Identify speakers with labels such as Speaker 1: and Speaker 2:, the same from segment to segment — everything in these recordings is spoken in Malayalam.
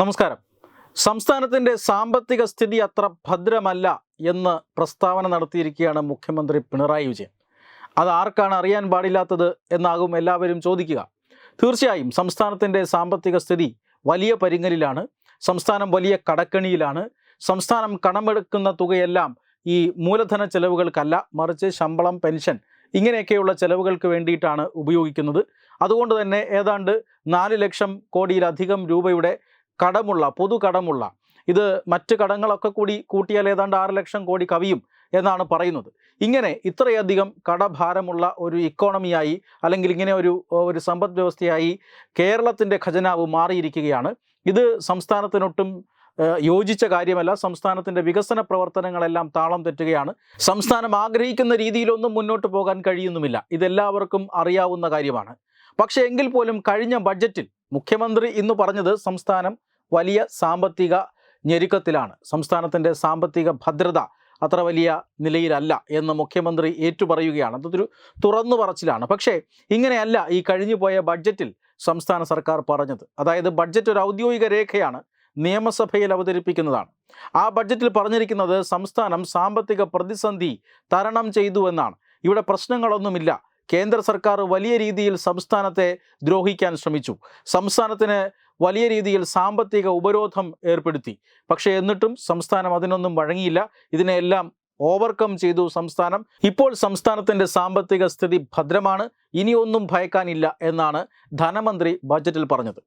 Speaker 1: നമസ്കാരം. സംസ്ഥാനത്തിന്റെ സാമ്പത്തിക സ്ഥിതി അത്ര ഭദ്രമല്ല എന്ന് പ്രസ്താവന നടത്തിയിരിക്കുകയാണ് മുഖ്യമന്ത്രി പിണറായി വിജയൻ. അത് ആർക്കാണ് അറിയാൻ പാടില്ലാത്തത് എന്നാകും എല്ലാവരും ചോദിക്കുക. തീർച്ചയായും സംസ്ഥാനത്തിന്റെ സാമ്പത്തിക സ്ഥിതി വലിയ പരിങ്ങലിലാണ്. സംസ്ഥാനം വലിയ കടക്കണിയിലാണ്. സംസ്ഥാനം കടമെടുക്കുന്ന തുകയെല്ലാം ഈ മൂലധന ചെലവുകൾക്കല്ല മറിച്ച് ശമ്പളം പെൻഷൻ ഇങ്ങനെയൊക്കെയുള്ള ചെലവുകൾക്ക് വേണ്ടിയിട്ടാണ് ഉപയോഗിക്കുന്നത്. അതുകൊണ്ട് തന്നെ ഏതാണ്ട് നാല് ലക്ഷം കോടിയിലധികം രൂപയുടെ കടമുള്ള പൊതു കടമുള്ള. ഇത് മറ്റ് കടങ്ങളൊക്കെ കൂടി കൂട്ടിയാൽ ഏതാണ്ട് ആറ് ലക്ഷം കോടി കവിയും എന്നാണ് പറയുന്നത്. ഇങ്ങനെ ഇത്രയധികം കടഭാരമുള്ള ഒരു ഇക്കോണമിയായി അല്ലെങ്കിൽ ഇങ്ങനെ ഒരു ഒരു സമ്പദ് വ്യവസ്ഥയായി കേരളത്തിന്റെ ഖജനാവ് മാറിയിരിക്കുകയാണ്. ഇത് സംസ്ഥാനത്തിനൊട്ടും യോജിച്ച കാര്യമല്ല. സംസ്ഥാനത്തിന്റെ വികസന പ്രവർത്തനങ്ങളെല്ലാം താളം തെറ്റുകയാണ്. സംസ്ഥാനം ആഗ്രഹിക്കുന്ന രീതിയിലൊന്നും മുന്നോട്ട് പോകാൻ കഴിയുന്നുമില്ല. ഇതെല്ലാവർക്കും അറിയാവുന്ന കാര്യമാണ്. പക്ഷേ എങ്കിൽ പോലും കഴിഞ്ഞ ബഡ്ജറ്റിൽ മുഖ്യമന്ത്രി ഇന്ന് പറഞ്ഞത് സംസ്ഥാനം വലിയ സാമ്പത്തിക ഞെരുക്കത്തിലാണ്. സംസ്ഥാനത്തിന്റെ സാമ്പത്തിക ഭദ്രത അത്ര വലിയ നിലയിലല്ല എന്ന് മുഖ്യമന്ത്രി ഏറ്റുപറയുകയാണ്. അതൊരു തുറന്നു പറച്ചിലാണ്. പക്ഷേ ഇങ്ങനെയല്ല ഈ കഴിഞ്ഞുപോയ ബഡ്ജറ്റിൽ സംസ്ഥാന സർക്കാർ പറഞ്ഞത്. അതായത് ബഡ്ജറ്റ് ഒരു ഔദ്യോഗിക രേഖയാണ് നിയമസഭയിൽ അവതരിപ്പിക്കുന്നതാണ്. ആ ബഡ്ജറ്റിൽ പറഞ്ഞിരിക്കുന്നത് സംസ്ഥാനം സാമ്പത്തിക പ്രതിസന്ധി തരണം ചെയ്തു എന്നാണ്. ഇവിടെ പ്രശ്നങ്ങളൊന്നുമില്ല. കേന്ദ്ര സർക്കാർ വലിയ രീതിയിൽ സംസ്ഥാനത്തെ ദ്രോഹിക്കാൻ ശ്രമിച്ചു. സംസ്ഥാനത്തിന് വലിയ രീതിയിൽ സാമ്പത്തിക ഉപരോധം ഏർപ്പെടുത്തി. പക്ഷേ എന്നിട്ടും സംസ്ഥാനം അതിനൊന്നും വഴങ്ങിയില്ല. ഇതിനെല്ലാം ഓവർകം ചെയ്തു സംസ്ഥാനം. ഇപ്പോൾ സംസ്ഥാനത്തിന്റെ സാമ്പത്തിക സ്ഥിതി ഭദ്രമാണ്. ഇനിയൊന്നും ഭയക്കാനില്ല എന്നാണ് ധനമന്ത്രി ബജറ്റിൽ പറഞ്ഞത്.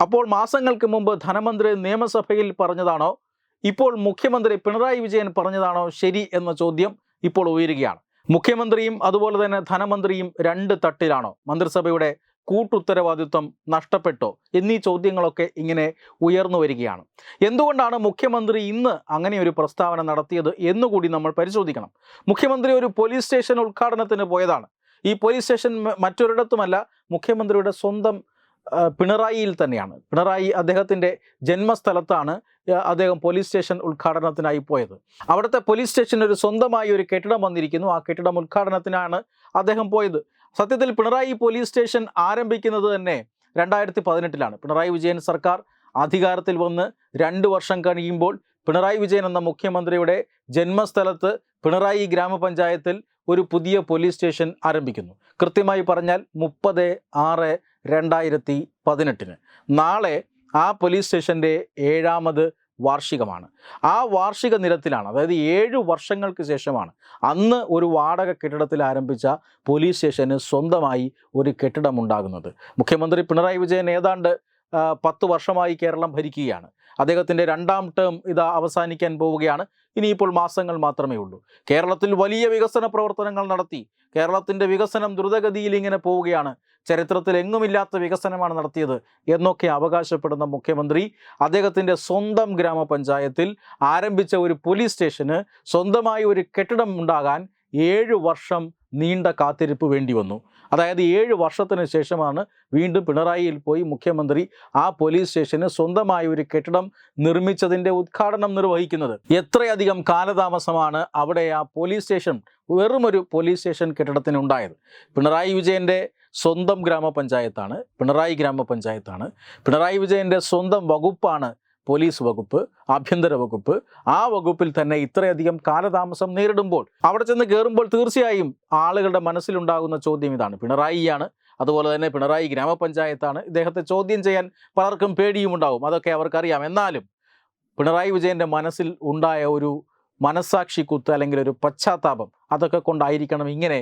Speaker 1: അപ്പോൾ മാസങ്ങൾക്ക് മുമ്പ് ധനമന്ത്രി നിയമസഭയിൽ പറഞ്ഞതാണോ? ഇപ്പോൾ മുഖ്യമന്ത്രി പിണറായി വിജയൻ പറഞ്ഞതാണോ ശരി എന്ന ചോദ്യം ഇപ്പോൾ ഉയരുകയാണ്. മുഖ്യമന്ത്രിയും അതുപോലെ തന്നെ ധനമന്ത്രിയും രണ്ട് തട്ടിലാണോ മന്ത്രിസഭയുടെ കൂട്ടുത്തരവാദിത്വം നഷ്ടപ്പെട്ടോ എന്നീ ചോദ്യങ്ങളൊക്കെ ഇങ്ങനെ ഉയർന്നു വരികയാണ്. എന്തുകൊണ്ടാണ് മുഖ്യമന്ത്രി ഇന്ന് അങ്ങനെ ഒരു പ്രസ്താവന നടത്തിയത് എന്നുകൂടി നമ്മൾ പരിശോധിക്കണം. മുഖ്യമന്ത്രി ഒരു പോലീസ് സ്റ്റേഷൻ ഉദ്ഘാടനത്തിന് പോയതാണ്. ഈ പോലീസ് സ്റ്റേഷൻ മറ്റൊരിടത്തുമല്ല മുഖ്യമന്ത്രിയുടെ സ്വന്തം പിണറായിയിൽ തന്നെയാണ്. പിണറായി അദ്ദേഹത്തിന്റെ ജന്മസ്ഥലത്താണ് അദ്ദേഹം പോലീസ് സ്റ്റേഷൻ ഉദ്ഘാടനത്തിനായി പോയത്. അവിടുത്തെ പോലീസ് സ്റ്റേഷന് ഒരു സ്വന്തമായി ഒരു കെട്ടിടം വന്നിരിക്കുന്നു. ആ കെട്ടിടം ഉദ്ഘാടനത്തിനാണ് അദ്ദേഹം പോയത്. സത്യത്തിൽ പിണറായി പോലീസ് സ്റ്റേഷൻ ആരംഭിക്കുന്നത് തന്നെ രണ്ടായിരത്തി പതിനെട്ടിലാണ് പിണറായി വിജയൻ സർക്കാർ അധികാരത്തിൽ വന്ന് രണ്ട് വർഷം കഴിയുമ്പോൾ പിണറായി വിജയൻ എന്ന മുഖ്യമന്ത്രിയുടെ ജന്മസ്ഥലത്ത് പിണറായി ഗ്രാമപഞ്ചായത്തിൽ ഒരു പുതിയ പോലീസ് സ്റ്റേഷൻ ആരംഭിക്കുന്നു. കൃത്യമായി പറഞ്ഞാൽ മുപ്പത് ആറ് രണ്ടായിരത്തി പതിനെട്ടിന് നാളെ ആ പോലീസ് സ്റ്റേഷന്റെ ഏഴാമത് വാർഷികമാണ്. ആ വാർഷിക നിരത്തിലാണ് അതായത് ഏഴ് വർഷങ്ങൾക്ക് ശേഷമാണ് അന്ന് ഒരു വാടക കെട്ടിടത്തിൽ ആരംഭിച്ച പോലീസ് സ്റ്റേഷന് സ്വന്തമായി ഒരു കെട്ടിടമുണ്ടാകുന്നത്. മുഖ്യമന്ത്രി പിണറായി വിജയൻ ഏതാണ്ട് പത്ത് വർഷമായി കേരളം ഭരിക്കുകയാണ്. അദ്ദേഹത്തിന്റെ രണ്ടാം ടേം ഇത് അവസാനിക്കാൻ പോവുകയാണ്. ഇനിയിപ്പോൾ മാസങ്ങൾ മാത്രമേ ഉള്ളൂ. കേരളത്തിൽ വലിയ വികസന പ്രവർത്തനങ്ങൾ നടത്തി. കേരളത്തിന്റെ വികസനം ദ്രുതഗതിയിൽ ഇങ്ങനെ പോവുകയാണ്. ചരിത്രത്തിൽ എങ്ങുമില്ലാത്ത വികസനമാണ് നടത്തിയത് എന്നൊക്കെ അവകാശപ്പെടുന്ന മുഖ്യമന്ത്രി അദ്ദേഹത്തിന്റെ സ്വന്തം ഗ്രാമപഞ്ചായത്തിൽ ആരംഭിച്ച ഒരു പോലീസ് സ്റ്റേഷന് സ്വന്തമായി ഒരു കെട്ടിടം ഉണ്ടാകാൻ ഏഴ് വർഷം നീണ്ട കാത്തിരിപ്പ് വേണ്ടി വന്നു. അതായത് ഏഴ് വർഷത്തിന് ശേഷമാണ് വീണ്ടും പിണറായിയിൽ പോയി മുഖ്യമന്ത്രി ആ പോലീസ് സ്റ്റേഷന് സ്വന്തമായ ഒരു കെട്ടിടം നിർമ്മിച്ചതിന്റെ ഉദ്ഘാടനം നിർവഹിക്കുന്നത്. എത്രയധികം കാലതാമസമാണ് അവിടെ ആ പോലീസ് സ്റ്റേഷൻ വെറുമൊരു പോലീസ് സ്റ്റേഷൻ കെട്ടിടത്തിന് ഉണ്ടായത് പിണറായി വിജയന്റെ സ്വന്തം ഗ്രാമപഞ്ചായത്താണ് പിണറായി ഗ്രാമപഞ്ചായത്താണ്. പിണറായി വിജയന്റെ സ്വന്തം വകുപ്പാണ് പോലീസ് വകുപ്പ് ആഭ്യന്തര വകുപ്പ് ആ വകുപ്പിൽ തന്നെ ഇത്രയധികം കാലതാമസം നേരിടുമ്പോൾ അവിടെ ചെന്ന് കയറുമ്പോൾ തീർച്ചയായും ആളുകളുടെ മനസ്സിലുണ്ടാകുന്ന ചോദ്യം ഇതാണ്. പിണറായിയാണ് അതുപോലെ തന്നെ പിണറായി ഗ്രാമപഞ്ചായത്താണ്. ഇദ്ദേഹത്തെ ചോദ്യം ചെയ്യാൻ പലർക്കും പേടിയും ഉണ്ടാവും. അതൊക്കെ അവർക്കറിയാം. എന്നാലും പിണറായി വിജയന്റെ മനസ്സിൽ ഉണ്ടായ ഒരു മനസ്സാക്ഷി കുത്ത് അല്ലെങ്കിൽ ഒരു പശ്ചാത്താപം അതൊക്കെ കൊണ്ടായിരിക്കണം ഇങ്ങനെ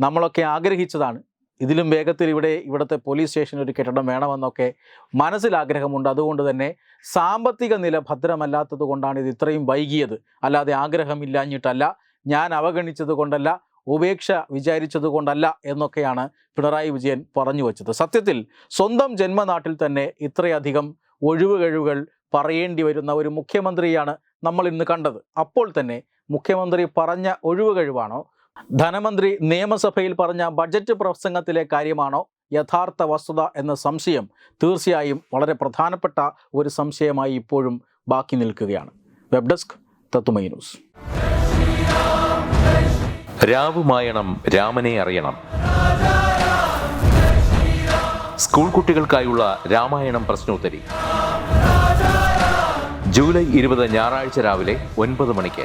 Speaker 1: നമ്മളൊക്കെ ആഗ്രഹിച്ചതാണ്. ഇതിലും വേഗത്തിൽ ഇവിടെ ഇവിടുത്തെ പോലീസ് സ്റ്റേഷനിൽ ഒരു കെട്ടിടം വേണമെന്നൊക്കെ മനസ്സിൽ ആഗ്രഹമുണ്ട് അതുകൊണ്ട് തന്നെ സാമ്പത്തിക നില ഭദ്രമല്ലാത്തത് കൊണ്ടാണ് ഇത് ഇത്രയും വൈകിയത്. അല്ലാതെ ആഗ്രഹമില്ലാഞ്ഞിട്ടല്ല ഞാൻ അവഗണിച്ചത് കൊണ്ടല്ല ഉപേക്ഷ വിചാരിച്ചത് കൊണ്ടല്ല എന്നൊക്കെയാണ് പിണറായി വിജയൻ പറഞ്ഞു വച്ചത്. സത്യത്തിൽ സ്വന്തം ജന്മനാട്ടിൽ തന്നെ ഇത്രയധികം ഒഴിവുകഴിവുകൾ പറയേണ്ടി വരുന്ന ഒരു മുഖ്യമന്ത്രിയാണ് നമ്മൾ ഇന്ന് കണ്ടത്. അപ്പോൾ തന്നെ മുഖ്യമന്ത്രി പറഞ്ഞ ഒഴിവുകഴിവാണോ? ധനമന്ത്രി നിയമസഭയിൽ പറഞ്ഞ ബഡ്ജറ്റ് പ്രസംഗത്തിലെ കാര്യമാണോ യഥാർത്ഥ വസ്തുത എന്ന സംശയം തീർച്ചയായും വളരെ പ്രധാനപ്പെട്ട ഒരു സംശയമായി ഇപ്പോഴും ബാക്കി നിൽക്കുകയാണ്. Web desk Tatwamayi news.
Speaker 2: രാവുമായണം രാമനെ അറിയണം. സ്കൂൾ കുട്ടികൾക്കായുള്ള രാമായണം പ്രശ്നോത്തരി. ജൂലൈ ഇരുപത് ഞായറാഴ്ച രാവിലെ ഒൻപത് മണിക്ക്.